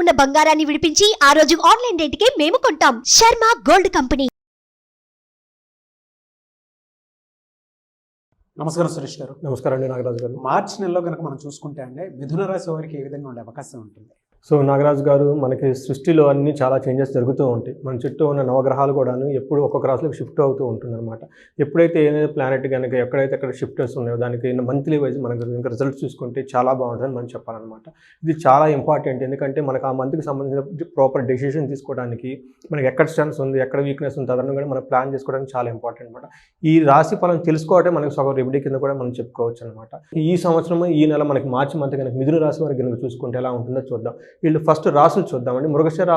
ఉన్న బంగారాన్ని విడిపించి ఆ రోజు ఆన్లైన్ రేటుకే మేము కొంటాం. Sharma gold company. నమస్కారం సురేష్ గారు. నమస్కారం అండి నాగరాజు గారు. మార్చి నెలలో కనుక మనం చూసుకుంటే అండి మిథున రాశి వారికి ఏ విధంగా ఉండే అవకాశం ఉంటుంది? సో నాగరాజు గారు మనకి సృష్టిలో అన్ని చాలా చేంజెస్ జరుగుతూ ఉంటాయి. మన చుట్టూ ఉన్న నవగ్రహాలు కూడాను ఎప్పుడు ఒక్కొక్క రాశిలోకి షిఫ్ట్ అవుతూ ఉంటుంది అనమాట ఎప్పుడైతే ఏదైతే ప్లానెట్ కనుక ఎక్కడైతే అక్కడ షిఫ్టర్స్ ఉన్నాయో దానికి మంత్లీ వైజ్ మనకు ఇంకా రిజల్ట్స్ చూసుకుంటే చాలా బాగుంటుందని మనం చెప్పాలన్నమాట. ఇది చాలా ఇంపార్టెంట్ ఎందుకంటే మనకు ఆ మంత్కి సంబంధించిన ప్రాపర్ డెసిషన్ తీసుకోవడానికి మనకి ఎక్కడ స్ట్రెన్స్ ఉంది ఎక్కడ వీక్నెస్ ఉంది అదనం కూడా మనం ప్లాన్ చేసుకోవడానికి చాలా ఇంపార్టెంట్ అనమాట ఈ రాశి ఫలం తెలుసుకోవటం మనకి సగం రెమెడీ కింద కూడా మనం చెప్పుకోవచ్చు అనమాట ఈ సంవత్సరం ఈ నెల మనకి మార్చి మంత్ కనుక మిథున రాశి వారికి కనుక చూసుకుంటే ఎలా ఉంటుందో చూద్దాం. వీళ్ళు ఫస్ట్ రాసులు చూద్దామండి. మృగశిర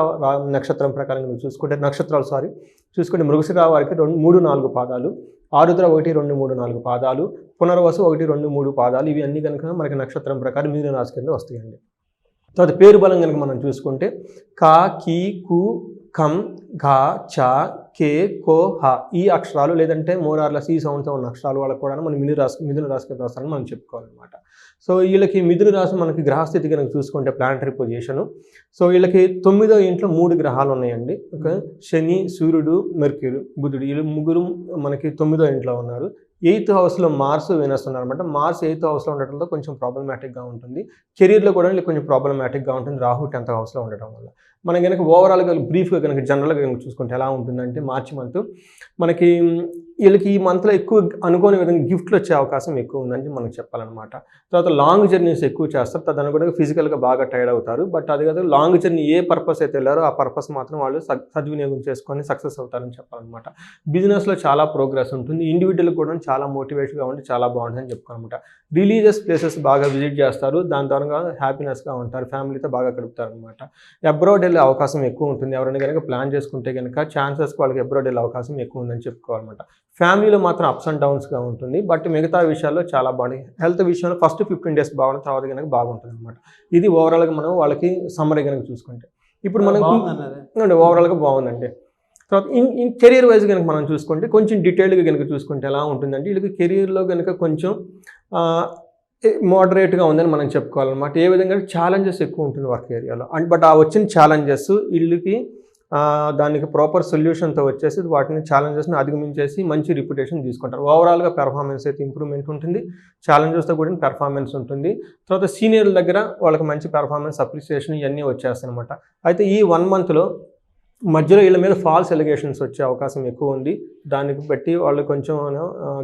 నక్షత్రం ప్రకారం మీరు చూసుకుంటే నక్షత్రాలు సారీ చూసుకుంటే మృగశిర వారికి రెండు మూడు నాలుగు పాదాలు ఆరుద్ర ఒకటి రెండు మూడు నాలుగు పాదాలు పునర్వసు ఒకటి రెండు మూడు పాదాలు ఇవి అన్నీ కనుక మనకి నక్షత్రం ప్రకారం మిథున రాశి కింద వస్తాయండి. తర్వాత పేరు బలం కనుక మనం చూసుకుంటే కా కీ కు కం ఘా చ కే కో హ. ఈ అక్షరాలు లేదంటే మోరార్ల సి సౌండ్తో ఉన్న అక్షరాలు వాళ్ళకు కూడా మనం మిథున రాశి మిథున రాశి కింద వస్తారని మనం చెప్పుకోవాలన్నమాట. సో వీళ్ళకి మిథున రాశి మనకి గ్రహస్థితి కనుక చూసుకుంటే ప్లానటరీ పొజిషను సో వీళ్ళకి తొమ్మిదో ఇంట్లో మూడు గ్రహాలు ఉన్నాయండి. ఓకే? శని సూర్యుడు మెర్క్యూరు బుధుడు. వీళ్ళు ముగ్గురు మనకి తొమ్మిదో ఇంట్లో ఉన్నారు. ఎయిత్ హౌస్లో మార్స్ వీనస్ ఉన్నారనమాట మార్స్ ఎయిత్ హౌస్లో ఉండటంతో కొంచెం ప్రాబ్లమాటిక్గా ఉంటుంది. కెరీర్లో కూడా కొంచెం ప్రాబ్లమాటిక్గా ఉంటుంది. రాహు టెన్త్ హౌస్లో ఉండటం వల్ల. మనం కనుక ఓవరాల్గా బ్రీఫ్గా కనుక జనరల్గా కనుక చూసుకుంటే ఎలా ఉంటుందంటే మార్చి మంత్ మనకి వీళ్ళకి ఈ మంత్లో ఎక్కువ అనుకోని విధంగా గిఫ్ట్లు వచ్చే అవకాశం ఎక్కువ ఉందని మనకు చెప్పాలన్నమాట. తర్వాత లాంగ్ జర్నీస్ ఎక్కువ చేస్తారు. తదనుగుణంగా ఫిజికల్గా బాగా టైర్డ్ అవుతారు. బట్ అది కాదు లాంగ్ జర్నీ ఏ పర్పస్ అయితే వెళ్ళారో ఆ పర్పస్ మాత్రం వాళ్ళు సద్వినియోగం చేసుకొని సక్సెస్ అవుతారని చెప్పాలన్నమాట. బిజినెస్లో చాలా ప్రోగ్రెస్ ఉంటుంది. ఇండివిజువల్ కూడా చాలా మోటివేట్గా ఉండి చాలా బాగుంటుందని చెప్పుకోనమాట. రిలీజియస్ ప్లేసెస్ బాగా విజిట్ చేస్తారు. దాని ద్వారా హ్యాపీనెస్గా ఉంటారు. ఫ్యామిలీతో బాగా గడుపుతారు అనమాట అబ్రాడ్ వెళ్ళే అవకాశం ఎక్కువ ఉంటుంది. ఎవరైనా కనుక ప్లాన్ చేసుకుంటే కనుక ఛాన్సెస్ వాళ్ళకి అబ్రాడ్ వెళ్ళే అవకాశం ఎక్కువ ఉందని చెప్పుకోవాలన్నమాట. ఫ్యామిలీలో మాత్రం అప్స్ అండ్ డౌన్స్గా ఉంటుంది. బట్ మిగతా విషయాల్లో చాలా బాగుంది హెల్త్ విషయంలో ఫస్ట్ ఫిఫ్టీన్ డేస్ బాగుంటుంది తర్వాత కనుక బాగుంటుంది అనమాట ఇది ఓవరాల్గా మనం వాళ్ళకి సమ్మరీ కనుక చూసుకుంటే. ఇప్పుడు మనం ఓవరాల్గా బాగుందండి. తర్వాత ఇన్ ఇన్ కెరీర్ వైజ్ కనుక మనం చూసుకుంటే కొంచెం డీటెయిల్గా కనుక చూసుకుంటే ఎలా ఉంటుందంటే వీళ్ళకి కెరీర్లో కనుక కొంచెం మోడరేట్గా ఉందని మనం చెప్పుకోవాలన్నమాట. ఏ విధంగా ఛాలెంజెస్ ఎక్కువ ఉంటుంది వర్క్ ఏరియాలో అండ్ బట్ ఆ వచ్చిన ఛాలెంజెస్ వీళ్ళకి దానికి ప్రాపర్ సొల్యూషన్తో వచ్చేసి వాటిని ఛాలెంజెస్ని అధిగమించేసి మంచి రిప్యుటేషన్ తీసుకుంటారు. ఓవరాల్గా పెర్ఫార్మెన్స్ అయితే ఇంప్రూవ్మెంట్ ఉంటుంది. ఛాలెంజెస్తో కూడిన పెర్ఫార్మెన్స్ ఉంటుంది. తర్వాత సీనియర్ల దగ్గర వాళ్ళకి మంచి పెర్ఫార్మెన్స్ అప్రిసియేషన్ ఇవన్నీ వచ్చేస్తాయి అనమాట అయితే ఈ వన్ మంత్లో మధ్యలో వీళ్ళ మీద ఫాల్స్ ఎలిగేషన్స్ వచ్చే అవకాశం ఎక్కువ ఉంది. దానికి బట్టి వాళ్ళు కొంచెం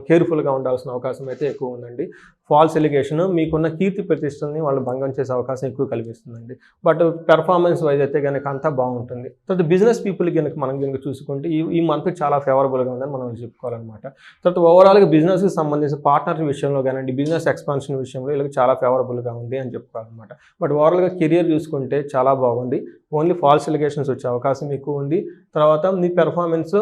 కేర్ఫుల్గా ఉండాల్సిన అవకాశం అయితే ఎక్కువ ఉందండి. ఫాల్స్ ఎలిగేషన్ మీకున్న కీర్తి ప్రతిష్టల్ని వాళ్ళు భంగం చేసే అవకాశం ఎక్కువ కల్పిస్తుందండి బట్ పెర్ఫార్మెన్స్ వైజ్ అయితే కనుక అంతా బాగుంటుంది. తర్వాత బిజినెస్ పీపుల్ కనుక మనం కనుక చూసుకుంటే ఈ ఈ మంత్ చాలా ఫేవరబుల్గా ఉందని మనం చెప్పుకోవాలన్నమాట. తర్వాత ఓవరాల్గా బిజినెస్కి సంబంధించిన పార్ట్నర్ విషయంలో కానివ్వండి బిజినెస్ ఎక్స్పాన్షన్ విషయంలో వీళ్ళకి చాలా ఫేవరబుల్గా ఉంది అని చెప్పుకోవాలన్నమాట. బట్ ఓవరాల్గా కెరియర్ చూసుకుంటే చాలా బాగుంది. ఓన్లీ ఫాల్స్ ఎలిగేషన్స్ వచ్చే అవకాశం ఎక్కువ ఉంది. తర్వాత మీ పెర్ఫార్మెన్స్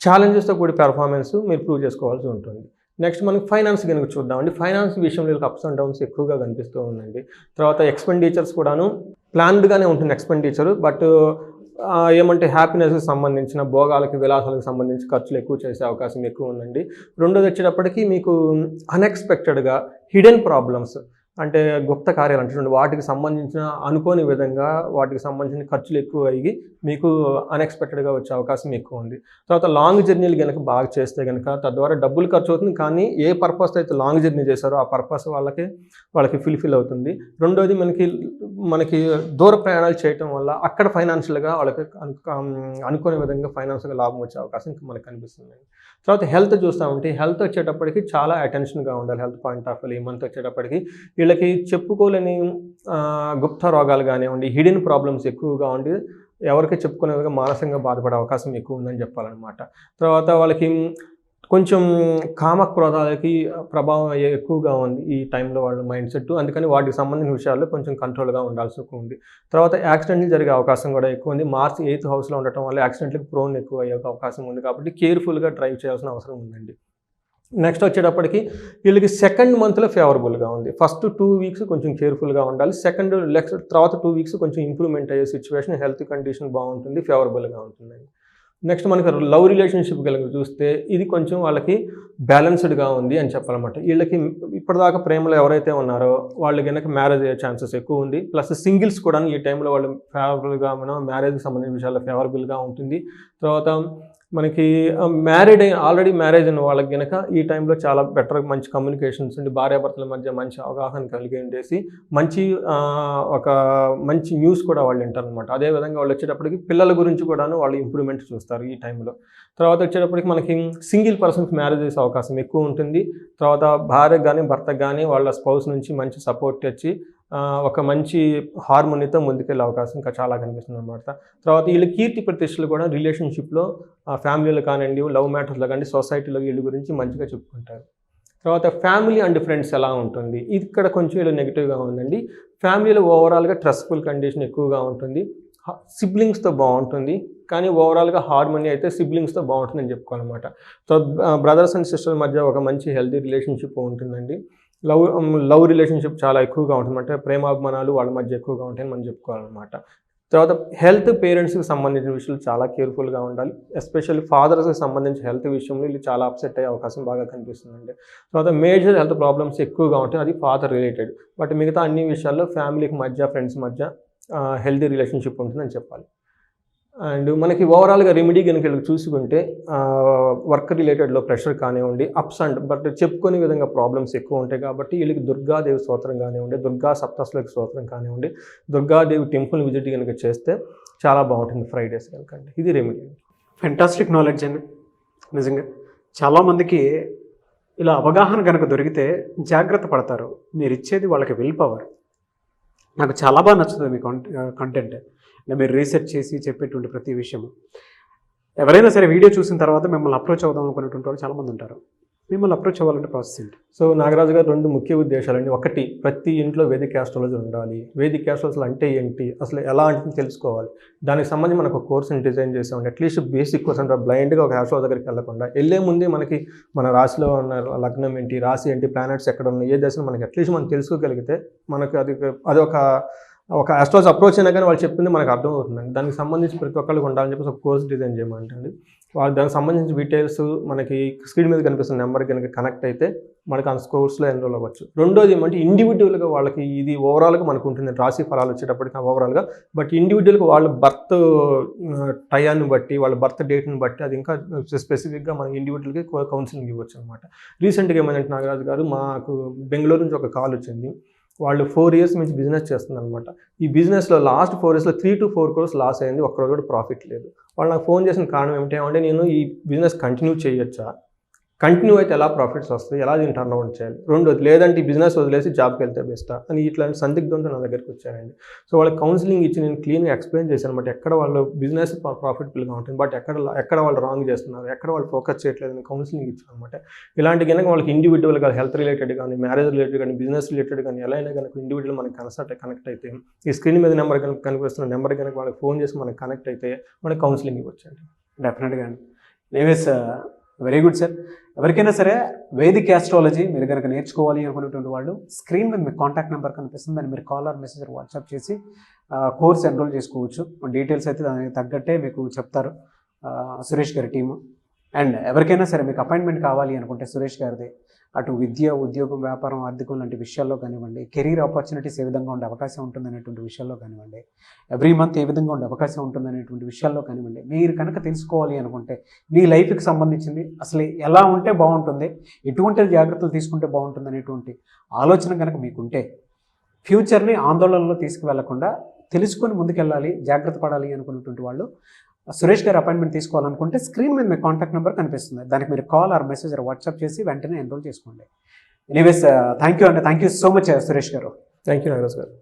ఛాలెంజెస్తో కూడి పెర్ఫార్మెన్స్ మీరు ప్రూవ్ చేసుకోవాల్సి ఉంటుంది. నెక్స్ట్ మనకి ఫైనాన్స్ కనుక చూద్దామండి. ఫైనాన్స్ విషయంలో అప్స్ అండ్ డౌన్స్ ఎక్కువగా కనిపిస్తూ ఉందండి. తర్వాత ఎక్స్పెండిచర్స్ కూడాను ప్లాన్డ్గానే ఉంటుంది ఎక్స్పెండిచర్ బట్ ఏమంటే హ్యాపీనెస్కి సంబంధించిన భోగాలకి విలాసాలకు సంబంధించి ఖర్చులు ఎక్కువ చేసే అవకాశం ఎక్కువ ఉందండి. రెండోది వచ్చేటప్పటికి మీకు అన్ఎక్స్పెక్టెడ్గా హిడెన్ ప్రాబ్లమ్స్ అంటే గుప్త కార్యాలు అంటే వాటికి సంబంధించిన అనుకోని విధంగా వాటికి సంబంధించిన ఖర్చులు ఎక్కువ అయ్యి మీకు అన్ఎక్స్పెక్టెడ్గా వచ్చే అవకాశం ఎక్కువ ఉంది. తర్వాత లాంగ్ జర్నీలు కనుక బాగా చేస్తే కనుక తద్వారా డబ్బులు ఖర్చు అవుతుంది కానీ ఏ పర్పస్ అయితే లాంగ్ జర్నీ చేశారో ఆ పర్పస్ వాళ్ళకి వాళ్ళకి ఫుల్ఫిల్ అవుతుంది. రెండోది మనకి మనకి దూర ప్రయాణాలు చేయటం వల్ల అక్కడ ఫైనాన్షియల్గా వాళ్ళకి అనుకోని విధంగా ఫైనాన్షియల్గా లాభం వచ్చే అవకాశం మనకు కనిపిస్తుంది. తర్వాత హెల్త్ చూస్తామంటే హెల్త్ వచ్చేటప్పటికి చాలా అటెన్షన్గా ఉండాలి. హెల్త్ పాయింట్ ఆఫ్ వ్యూ ఈ మంత్ వచ్చేటప్పటికి వీళ్ళకి చెప్పుకోలేని గుప్త రోగాలు కానివ్వండి హిడెన్ ప్రాబ్లమ్స్ ఎక్కువగా ఉండి ఎవరికి చెప్పుకునే విధంగా మానసికంగా బాధపడే అవకాశం ఎక్కువ ఉందని చెప్పాలన్నమాట. తర్వాత వాళ్ళకి కొంచెం కామక్రోధాలకి ప్రభావం ఎక్కువగా ఉంది ఈ టైంలో వాళ్ళ మైండ్ సెట్. అందుకని వాటికి సంబంధించిన విషయాల్లో కొంచెం కంట్రోల్గా ఉండాల్సి ఉంది. తర్వాత యాక్సిడెంట్లు జరిగే అవకాశం కూడా ఎక్కువ ఉంది. మార్చ్ ఎయిత్ హౌస్లో ఉండటం వల్ల యాక్సిడెంట్లకు ప్రోన్ ఎక్కువ అయ్యే అవకాశం ఉంది కాబట్టి కేర్ఫుల్గా డ్రైవ్ చేయాల్సిన అవసరం ఉందండి. నెక్స్ట్ వచ్చేటప్పటికి వీళ్ళకి సెకండ్ మంత్లో ఫేవరబుల్గా ఉంది. ఫస్ట్ టూ వీక్స్ కొంచెం కేర్ఫుల్గా ఉండాలి. సెకండ్ నెక్స్ట్ తర్వాత టూ వీక్స్ కొంచెం ఇంప్రూవ్మెంట్ అయ్యే సిచ్యువేషన్ హెల్త్ కండిషన్ బాగుంటుంది ఫేవరబుల్గా ఉంటుందండి. నెక్స్ట్ మనకి లవ్ రిలేషన్షిప్ కనుక చూస్తే ఇది కొంచెం వాళ్ళకి బ్యాలెన్స్డ్గా ఉంది అని చెప్పాలన్నమాట. వీళ్ళకి ఇప్పటిదాకా ప్రేమలో ఎవరైతే ఉన్నారో వాళ్ళు కనుక మ్యారేజ్ అయ్యే ఛాన్సెస్ ఎక్కువ ఉంది. ప్లస్ సింగిల్స్ కూడా ఈ టైంలో వాళ్ళు ఫేవరబుల్గా మనం మ్యారేజ్కి సంబంధించిన విషయాల్లో ఫేవరబుల్గా ఉంటుంది. తర్వాత మనకి మ్యారీడ్ అయిన ఆల్రెడీ మ్యారేజ్ అయిన వాళ్ళకి కనుక ఈ టైంలో చాలా బెటర్ మంచి కమ్యూనికేషన్స్ ఉండి భార్యాభర్తల మధ్య మంచి అవగాహన కలిగి ఉండేసి మంచి ఒక మంచి న్యూస్ కూడా వాళ్ళు వింటారు అనమాట అదేవిధంగా వాళ్ళు వచ్చేటప్పటికి పిల్లల గురించి కూడాను వాళ్ళు ఇంప్రూవ్మెంట్ చూస్తారు ఈ టైంలో తర్వాత వచ్చేటప్పటికి మనకి సింగిల్ పర్సన్కి మ్యారేజ్ చేసే అవకాశం ఎక్కువ ఉంటుంది. తర్వాత భార్యకు కానీ భర్తకు కానీ వాళ్ళ స్పౌస్ నుంచి మంచి సపోర్ట్ వచ్చి ఒక మంచి హార్మోనీతో ముందుకెళ్ళే అవకాశం ఇంకా చాలా కనిపిస్తుంది అనమాట తర్వాత వీళ్ళ కీర్తి ప్రతిష్టలు కూడా రిలేషన్షిప్లో ఫ్యామిలీలో కానివ్వండి లవ్ మ్యాటర్స్లో కానీ సొసైటీలో వీళ్ళ గురించి మంచిగా చెప్పుకుంటారు. తర్వాత ఫ్యామిలీ అండ్ ఫ్రెండ్స్ ఎలా ఉంటుంది? ఇక్కడ కొంచెం వీళ్ళు నెగిటివ్గా ఉందండి. ఫ్యామిలీలో ఓవరాల్గా స్ట్రెస్ఫుల్ కండిషన్ ఎక్కువగా ఉంటుంది. సిబ్లింగ్స్తో బాగుంటుంది. కానీ ఓవరాల్గా హార్మోనీ అయితే సిబ్లింగ్స్తో బాగుంటుందని చెప్పుకోవాలన్నమాట. సో బ్రదర్స్ అండ్ సిస్టర్ మధ్య ఒక మంచి హెల్తీ రిలేషన్షిప్ ఉంటుందండి. లవ్ లవ్ రిలేషన్షిప్ చాలా ఎక్కువగా ఉంటుంది. అంటే ప్రేమాభిమానాలు వాళ్ళ మధ్య ఎక్కువగా ఉంటాయని మనం చెప్పుకోవాలన్నమాట. తర్వాత హెల్త్ పేరెంట్స్కి సంబంధించిన విషయాలు చాలా కేర్ఫుల్గా ఉండాలి. ఎస్పెషల్లీ ఫాదర్స్కి సంబంధించిన హెల్త్ విషయంలో వీళ్ళు చాలా అప్సెట్ అయ్యే అవకాశం బాగా కనిపిస్తుందండి. తర్వాత మేజర్ హెల్త్ ప్రాబ్లమ్స్ ఎక్కువగా ఉంటాయి. అది ఫాదర్ రిలేటెడ్. బట్ మిగతా అన్ని విషయాల్లో ఫ్యామిలీకి మధ్య ఫ్రెండ్స్ మధ్య హెల్తీ రిలేషన్షిప్ ఉంటుందని చెప్పాలి. అండ్ మనకి ఓవరాల్గా రెమెడీ కనుక చూసుకుంటే వర్క్ రిలేటెడ్లో ప్రెషర్ కానివ్వండి అప్స్ అండ్ బట్ చెప్పుకునే విధంగా ప్రాబ్లమ్స్ ఎక్కువ ఉంటాయి కాబట్టి వీళ్ళకి దుర్గాదేవి స్తోత్రం కానివ్వండి దుర్గా సప్తస్లోకి స్తోత్రం కానివ్వండి దుర్గాదేవి టెంపుల్ విజిట్ కనుక చేస్తే చాలా బాగుంటుంది ఫ్రైడేస్ కనుక ఇది రెమెడీ ఫెంటాస్టిక్ నాలెడ్జ్ అండి. నిజంగా చాలామందికి ఇలా అవగాహన కనుక దొరికితే జాగ్రత్త పడతారు. మీరు ఇచ్చేది వాళ్ళకి విల్ పవర్ నాకు చాలా బాగా నచ్చుతుంది మీ కంటెంట్ మీరు రీసెర్చ్ చేసి చెప్పేటువంటి ప్రతి విషయము. ఎవరైనా సరే వీడియో చూసిన తర్వాత మిమ్మల్ని అప్రోచ్ అవుదాం అనుకునేటువంటి వాళ్ళు చాలామంది ఉంటారు. మిమ్మల్ని అప్రోచ్ అవ్వాలంటే ప్రాసెస్ ఏంటి? సో నాగరాజు గారు రెండు ముఖ్య ఉద్దేశాలండి. ఒకటి ప్రతి ఇంట్లో వేదిక ఆస్ట్రాలజీ ఉండాలి. వేదిక ఆస్ట్రాలజీ అంటే ఏంటి? అసలు ఎలా అంటే తెలుసుకోవాలి? దానికి సంబంధించి మనకు ఒక కోర్సుని డిజైన్ చేసామండి. అట్లీస్ట్ బేసిక్ కోర్స్ అంటే బ్లైండ్గా ఒక ఆస్ట్రాలజీ దగ్గరికి వెళ్ళకుండా. వెళ్ళే ముందే మనకి మన రాశిలో ఉన్న లగ్నం ఏంటి? రాశి ఏంటి? ప్లానెట్స్ ఎక్కడ ఉన్నాయి? ఏ దశలో మనకి అట్లీస్ట్ మనం తెలుసుకోగలిగితే మనకు అది అది ఒక ఒక అస్ట్రాజ్ అప్రోచ్ అయినా కానీ వాళ్ళు చెప్పింది మనకు అర్థం అవుతుందండి దానికి సంబంధించి ప్రతి ఒక్కరికి ఉండాలని చెప్పేసి ఒక కోర్స్ డిజైన్ చేయమంటండి వాళ్ళు దానికి సంబంధించిన డీటెయిల్స్ మనకి స్క్రీన్ మీద కనిపిస్తున్న నెంబర్ కనుక కనెక్ట్ అయితే మనకు ఆ కోర్స్లో ఎన్రోల్ అవ్వచ్చు. రెండోది ఏమంటే ఇండివిజువల్గా వాళ్ళకి ఇది ఓవరాల్గా మనకు ఉంటుంది. రాశి ఫలాలు వచ్చేటప్పటికి ఓవరాల్గా బట్ ఇండివిజువల్గా వాళ్ళ బర్త్ టయాన్ని బట్టి వాళ్ళ బర్త్ డేట్ని బట్టి అది ఇంకా స్పెసిఫిక్గా మన ఇండివిజువల్కి కౌన్సిలింగ్ ఇవ్వచ్చు అనమాట రీసెంట్గా ఏమైనా నాగరాజు గారు మాకు బెంగళూరు నుంచి ఒక కాల్ వచ్చింది. వాళ్ళు ఫోర్ ఇయర్స్ నుంచి బిజినెస్ చేస్తున్నారు అనమాట ఈ బిజినెస్లో లాస్ట్ ఫోర్ ఇయర్స్లో three to four crores loss అయింది ఒక్కరోజు కూడా ప్రాఫిట్ లేదు. వాళ్ళు నాకు ఫోన్ చేసిన కారణం ఏమిటి అంటే నేను ఈ బిజినెస్ కంటిన్యూ చేయొచ్చా? కంటిన్యూ అయితే ఎలా ప్రాఫిట్స్ వస్తాయి? ఎలా దీన్ని టర్న్ అవుట్ చేయాలి? రెండోది లేదంటే ఈ బిజినెస్ వదిలేసి జాబ్కి వెళ్తే బెస్టా అని ఇట్లాంటి సందిగ్ధంతో నా దగ్గరికి వచ్చారండి. సో వాళ్ళకి కౌన్సిలింగ్ ఇచ్చి నేను క్లీన్గా ఎక్స్ప్లెయిన్ చేశాను బట్ ఎక్కడ వాళ్ళు బిజినెస్ ప్రాఫిటబుల్గా ఉంటుంది బట్ ఎక్కడ ఎక్కడ వాళ్ళు రాంగ్ చేస్తున్నారు? ఎక్కడ వాళ్ళు ఫోకస్ చేయట్లేదు అని కౌన్సిలింగ్ ఇచ్చాను అనమాట. ఇలాంటి కనుక వాళ్ళకి ఇండివిజువల్గా హెల్త్ రిలేటెడ్ కానీ మ్యారేజ్ రిలేటెడ్ కానీ బిజినెస్ రిలేటెడ్ కానీ ఎలా అయినా కనుక ఇండివిజువల్ మనకి కన్సల్ట్ కనెక్ట్ అయితే ఈ స్క్రీన్ మీద నెంబర్ కనుక కనిపిస్తున్న నెంబర్ కనుక వాళ్ళకి ఫోన్ చేసి మనకి కనెక్ట్ అయితే మనకి కౌన్సిలింగ్ ఇవ్వచ్చండి డెఫినెట్గా అండి. నేవేస్ వెరీ గుడ్ సార్ ఎవరికైనా సరే వేదిక్ యాస్ట్రాలజీ మీరు కనుక నేర్చుకోవాలి అనుకునేటువంటి వాళ్ళు స్క్రీన్ మీద మీ కాంటాక్ట్ నెంబర్ కనిపిస్తుంది దాన్ని మీరు కాల్ ఆర్ మెసేజ్ వాట్సాప్ చేసి కోర్స్ ఎన్రోల్ చేసుకోవచ్చు. డీటెయిల్స్ అయితే దానికి తగ్గట్టే మీకు చెప్తారు సురేష్ గారి టీము అండ్ ఎవరికైనా సరే మీకు అపాయింట్మెంట్ కావాలి అనుకుంటే సురేష్ గారిది. అటు విద్య ఉద్యోగం వ్యాపారం ఆర్థికం లాంటి విషయాల్లో కానివ్వండి కెరీర్ ఆపర్చునిటీస్ ఏ విధంగా ఉండే అవకాశం ఉంటుంది అనేటువంటి విషయాల్లో కానివ్వండి ఎవ్రీ మంత్ ఏ విధంగా ఉండే అవకాశం ఉంటుంది అనేటువంటి విషయాల్లో కానివ్వండి మీరు కనుక తెలుసుకోవాలి అనుకుంటే మీ లైఫ్కి సంబంధించింది అసలు ఎలా ఉంటే బాగుంటుంది ఎటువంటి జాగ్రత్తలు తీసుకుంటే బాగుంటుంది అనేటువంటి ఆలోచన కనుక మీకుంటే ఫ్యూచర్ని ఆందోళనలో తీసుకువెళ్ళకుండా తెలుసుకొని ముందుకెళ్ళాలి జాగ్రత్త పడాలి అనుకున్నటువంటి వాళ్ళు సురేష్ గారు అపాయింట్మెంట్ తీసుకోవాలనుకుంటే స్క్రీన్ మీద మీ కాంటాక్ట్ నెంబర్ కనిపిస్తుంది. దానికి మీరు call or message or WhatsApp చేసి వెంటనే ఎన్రోల్ చేసుకోండి. ఎనీవేస్ థ్యాంక్ యూ అండి thank you so much Suresh గారు. థ్యాంక్ యూ నాగరాజ్ గారు.